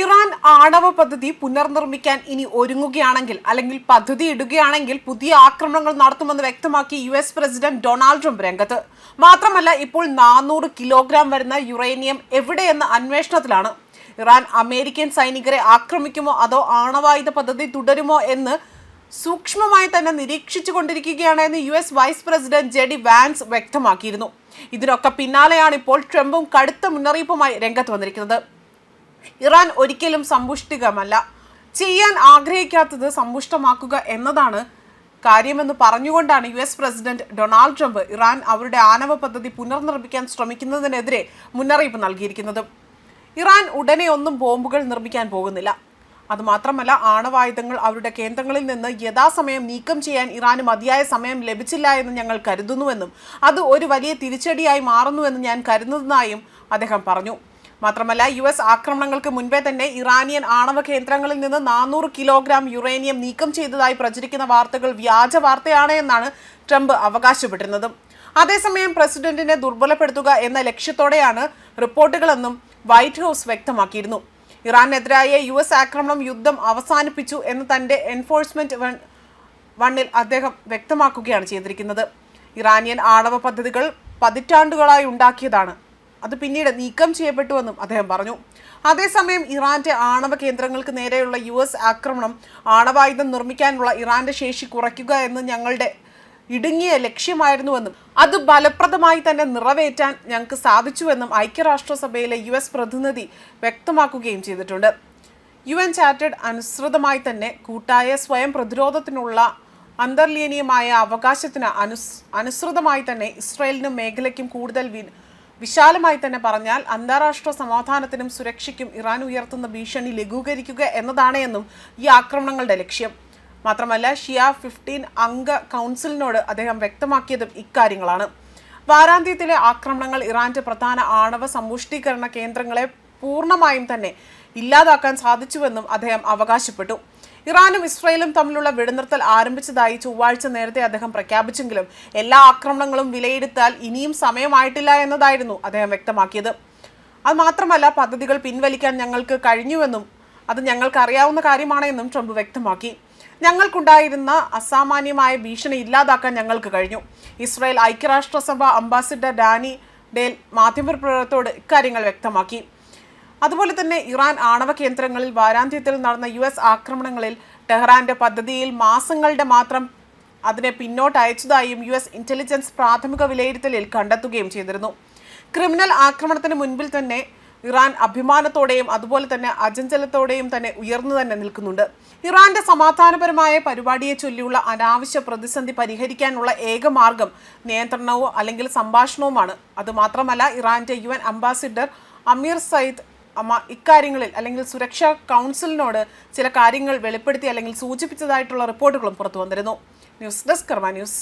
Iran ആണവ പദ്ധതി പുനർനിർമ്മിക്കാൻ ഇനി ഒരുങ്ങുകയാണെങ്കിൽ അല്ലെങ്കിൽ പദ്ധതി ഇടുകയാണെങ്കിൽ പുതിയ ആക്രമണങ്ങൾ നടത്തുമെന്ന് വ്യക്തമാക്കി U S president Donald Trump രംഗത്ത്. മാത്രമല്ല ഇപ്പോൾ നാനൂറ് കിലോഗ്രാം വരുന്ന യുറേനിയം എവിടെയെന്ന അന്വേഷണത്തിലാണ്. ഇറാൻ അമേരിക്കൻ സൈനികരെ ആക്രമിക്കുമോ അതോ ആണവായുധ പദ്ധതി തുടരുമോ എന്ന് സൂക്ഷ്മമായി തന്നെ നിരീക്ഷിച്ചു കൊണ്ടിരിക്കുകയാണ് എന്ന് U S vice president J D Vance വ്യക്തമാക്കിയിരുന്നു. ഇതിനൊക്കെ പിന്നാലെയാണ് ഇപ്പോൾ ട്രംപും കടുത്ത മുന്നറിയിപ്പുമായി രംഗത്ത് വന്നിരിക്കുന്നത്. ഇറാൻ ഒരിക്കലും സമ്പുഷ്ടികമല്ല. ചെയ്യാൻ ആഗ്രഹിക്കാത്തത് സമ്പുഷ്ടമാക്കുക എന്നതാണ് കാര്യമെന്ന് പറഞ്ഞുകൊണ്ടാണ് U S president Donald Trump Iran അവരുടെ ആണവ പദ്ധതി പുനർനിർമ്മിക്കാൻ ശ്രമിക്കുന്നതിനെതിരെ മുന്നറിയിപ്പ് നൽകിയിരിക്കുന്നത്. ഇറാൻ ഉടനെ ഒന്നും ബോംബുകൾ നിർമ്മിക്കാൻ പോകുന്നില്ല. അതുമാത്രമല്ല ആണവായുധങ്ങൾ അവരുടെ കേന്ദ്രങ്ങളിൽ നിന്ന് യഥാസമയം നീക്കം ചെയ്യാൻ ഇറാന് മതിയായ സമയം ലഭിച്ചില്ല എന്ന് ഞങ്ങൾ കരുതുന്നുവെന്നും അത് ഒരു വലിയ തിരിച്ചടിയായി മാറുന്നുവെന്ന് ഞാൻ കരുതുന്നതായും അദ്ദേഹം പറഞ്ഞു. മാത്രമല്ല യു എസ് ആക്രമണങ്ങൾക്ക് മുൻപേ തന്നെ ഇറാനിയൻ ആണവ കേന്ദ്രങ്ങളിൽ നിന്ന് നാനൂറ് കിലോഗ്രാം യുറേനിയം നീക്കം ചെയ്തതായി പ്രചരിക്കുന്ന വാർത്തകൾ വ്യാജ വാർത്തയാണ് എന്നാണ് ട്രംപ് അവകാശപ്പെട്ടിരുന്നത്. അതേസമയം പ്രസിഡന്റിനെ ദുർബലപ്പെടുത്തുക എന്ന ലക്ഷ്യത്തോടെയാണ് റിപ്പോർട്ടുകളെന്നും വൈറ്റ് ഹൗസ് വ്യക്തമാക്കിയിരുന്നു. ഇറാനെതിരായ യു എസ് ആക്രമണം യുദ്ധം അവസാനിപ്പിച്ചു എന്ന് തന്റെ എൻഫോഴ്സ്മെന്റ് വണ്ണിൽ അദ്ദേഹം വ്യക്തമാക്കുകയാണ് ചെയ്തിരിക്കുന്നത്. ഇറാനിയൻ ആണവ പദ്ധതികൾ പതിറ്റാണ്ടുകളായി ഉണ്ടാക്കിയതാണ്. അത് പിന്നീട് നീക്കം ചെയ്യപ്പെട്ടുവെന്നും അദ്ദേഹം പറഞ്ഞു. അതേസമയം ഇറാന്റെ ആണവ കേന്ദ്രങ്ങൾക്ക് നേരെയുള്ള യു എസ് ആക്രമണം ആണവായുധം നിർമ്മിക്കാനുള്ള ഇറാന്റെ ശേഷി കുറയ്ക്കുക എന്ന് ഞങ്ങളുടെ ഇടുങ്ങിയ ലക്ഷ്യമായിരുന്നുവെന്നും അത് ഫലപ്രദമായി തന്നെ നിറവേറ്റാൻ ഞങ്ങൾക്ക് സാധിച്ചുവെന്നും ഐക്യരാഷ്ട്രസഭയിലെ യു എസ് പ്രതിനിധി വ്യക്തമാക്കുകയും ചെയ്തിട്ടുണ്ട്. യു എൻ ചാർട്ടേഡ് അനുസൃതമായി തന്നെ കൂട്ടായ സ്വയം പ്രതിരോധത്തിനുള്ള അന്തർലീനീയമായ അവകാശത്തിന് അനുസ് അനുസൃതമായി തന്നെ ഇസ്രയേലിനും മേഖലയ്ക്കും കൂടുതൽ വിശാലമായി തന്നെ പറഞ്ഞാൽ അന്താരാഷ്ട്ര സമാധാനത്തിനും സുരക്ഷയ്ക്കും ഇറാൻ ഉയർത്തുന്ന ഭീഷണി ലഘൂകരിക്കുക എന്നതാണ് എന്നും ഈ ആക്രമണങ്ങളുടെ ലക്ഷ്യം. മാത്രമല്ല ഷിയ ഫിഫ്റ്റീൻ അംഗ കൗൺസിലിനോട് അദ്ദേഹം വ്യക്തമാക്കിയതും ഇക്കാര്യങ്ങളാണ്. വാരാന്ത്യത്തിലെ ആക്രമണങ്ങൾ ഇറാന്റെ പ്രധാന ആണവ സമ്പുഷ്ടീകരണ കേന്ദ്രങ്ങളെ പൂർണമായും തന്നെ ഇല്ലാതാക്കാൻ സാധിച്ചുവെന്നും അദ്ദേഹം അവകാശപ്പെട്ടു. ഇറാനും ഇസ്രയേലും തമ്മിലുള്ള വെടിനിർത്തൽ ആരംഭിച്ചതായി ചൊവ്വാഴ്ച നേരത്തെ അദ്ദേഹം പ്രഖ്യാപിച്ചെങ്കിലും എല്ലാ ആക്രമണങ്ങളും വിലയിരുത്താൽ ഇനിയും സമയമായിട്ടില്ല എന്നതായിരുന്നു അദ്ദേഹം വ്യക്തമാക്കിയത്. അത് മാത്രമല്ല പദ്ധതികൾ പിൻവലിക്കാൻ ഞങ്ങൾക്ക് കഴിഞ്ഞുവെന്നും അത് ഞങ്ങൾക്ക് അറിയാവുന്ന കാര്യമാണെന്നും ട്രംപ് വ്യക്തമാക്കി. ഞങ്ങൾക്കുണ്ടായിരുന്ന അസാമാന്യമായ ഭീഷണി ഇല്ലാതാക്കാൻ ഞങ്ങൾക്ക് കഴിഞ്ഞു. ഇസ്രായേൽ ഐക്യരാഷ്ട്രസഭ അംബാസിഡർ ഡാനി ഡേൽ മാധ്യമപ്രവർത്തകരോട് ഇക്കാര്യങ്ങൾ വ്യക്തമാക്കി. അതുപോലെ തന്നെ ഇറാൻ ആണവ കേന്ദ്രങ്ങളിൽ വാരാന്ത്യത്തിൽ നടന്ന യു എസ് ആക്രമണങ്ങളിൽ ടെഹ്റാന്റെ പദ്ധതിയിൽ മാസങ്ങളുടെ മാത്രം അതിനെ പിന്നോട്ട് അയച്ചതായും യു എസ് ഇന്റലിജൻസ് പ്രാഥമിക വിലയിരുത്തലിൽ കണ്ടെത്തുകയും ചെയ്തിരുന്നു. ക്രിമിനൽ ആക്രമണത്തിന് മുൻപിൽ തന്നെ ഇറാൻ അഭിമാനത്തോടെയും അതുപോലെ തന്നെ അജഞ്ചലത്തോടെയും തന്നെ ഉയർന്നു തന്നെ നിൽക്കുന്നുണ്ട്. ഇറാന്റെ സമാധാനപരമായ പരിപാടിയെ ചൊല്ലിയുള്ള അനാവശ്യ പ്രതിസന്ധി പരിഹരിക്കാനുള്ള ഏക മാർഗം നിയന്ത്രണവും അല്ലെങ്കിൽ സംഭാഷണവുമാണ്. അതുമാത്രമല്ല ഇറാന്റെ U N ambassador Amir Saeed അമ്മ ഇക്കാര്യങ്ങളിൽ അല്ലെങ്കിൽ സുരക്ഷാ കൗൺസിലിനോട് ചില കാര്യങ്ങൾ വെളിപ്പെടുത്തി അല്ലെങ്കിൽ സൂചിപ്പിച്ചതായിട്ടുള്ള റിപ്പോർട്ടുകളും പുറത്തു വന്നിരുന്നു. News desk Karma News.